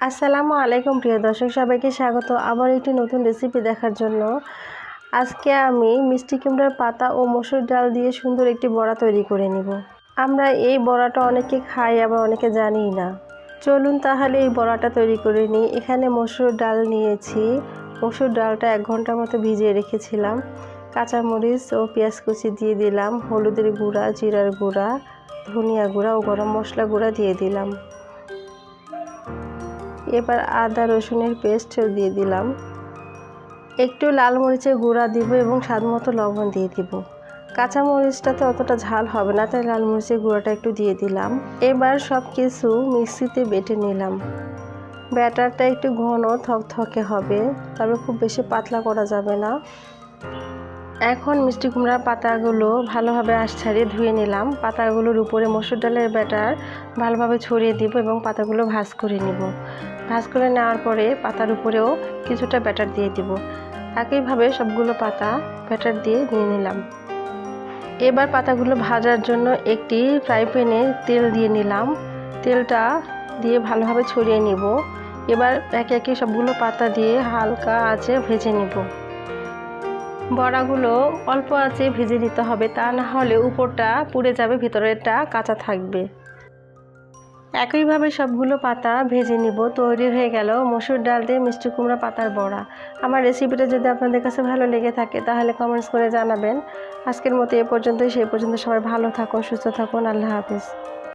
আসসালামু আলাইকুম প্রিয় দর্শক, সবাইকে স্বাগত আবার একটি নতুন রেসিপি দেখার জন্য। আজকে আমি মিষ্টি কুমড়ার পাতা ও মসুর ডাল দিয়ে সুন্দর একটি বড়া তৈরি করে নিব। আমরা এই বড়াটা অনেকে খাই, আবার অনেকে জানি না। চলুন তাহলে এই বড়াটা তৈরি করে নিই। এখানে মসুর ডাল নিয়েছি। মসুর ডালটা এক ঘণ্টার মতো ভিজিয়ে রেখেছিলাম। কাঁচামরিচ ও পেঁয়াজ কুচি দিয়ে দিলাম। হলুদের গুঁড়া, জিরার গুঁড়া, ধনিয়া গুঁড়া ও গরম মশলা গুঁড়া দিয়ে দিলাম। এবার আদা রসুনের পেস্ট দিয়ে দিলাম। একটু লাল মরিচের গুঁড়া দিব এবং স্বাদ মতো লবণ দিয়ে দিব। কাঁচা মরিচটাতে অতটা ঝাল হবে না, তাই লাল মরিচের গুঁড়াটা একটু দিয়ে দিলাম। এবার সব কিছু মিক্সিতে বেটে নিলাম। ব্যাটারটা একটু ঘন থকথকে হবে, তবে খুব বেশি পাতলা করা যাবে না। এখন মিষ্টি কুমড়ার পাতাগুলো ভালোভাবে আশ ধুয়ে নিলাম। পাতাগুলোর উপরে মসুর ডালের ব্যাটার ভালোভাবে ছড়িয়ে দিব এবং পাতাগুলো ভাজ করে নিব। ভাজ করে নেওয়ার পরে পাতার উপরেও কিছুটা ব্যাটার দিয়ে দিব। একইভাবে সবগুলো পাতা ব্যাটার দিয়ে নিয়ে নিলাম। এবার পাতাগুলো ভাজার জন্য একটি ফ্রাই প্যানে তেল দিয়ে নিলাম। তেলটা দিয়ে ভালোভাবে ছড়িয়ে নিব। এবার একে একে সবগুলো পাতা দিয়ে হালকা আঁচে ভেজে নিব। বড়াগুলো অল্প আঁচে ভেজে নিতে হবে। তা না হলে উপরটা পুড়ে যাবে, ভিতরেরটা কাঁচা থাকবে। একইভাবে সবগুলো পাতা ভেজে নিব। তৈরি হয়ে গেল মসুর ডাল দিয়ে মিষ্টি কুমড়া পাতার বড়া। আমার রেসিপিটা যদি আপনাদের কাছে ভালো লেগে থাকে, তাহলে কমেন্টস করে জানাবেন। আজকের মতো এ পর্যন্তই সেই পর্যন্ত সবাই ভালো থাকুন, সুস্থ থাকুন। আল্লাহ হাফিজ।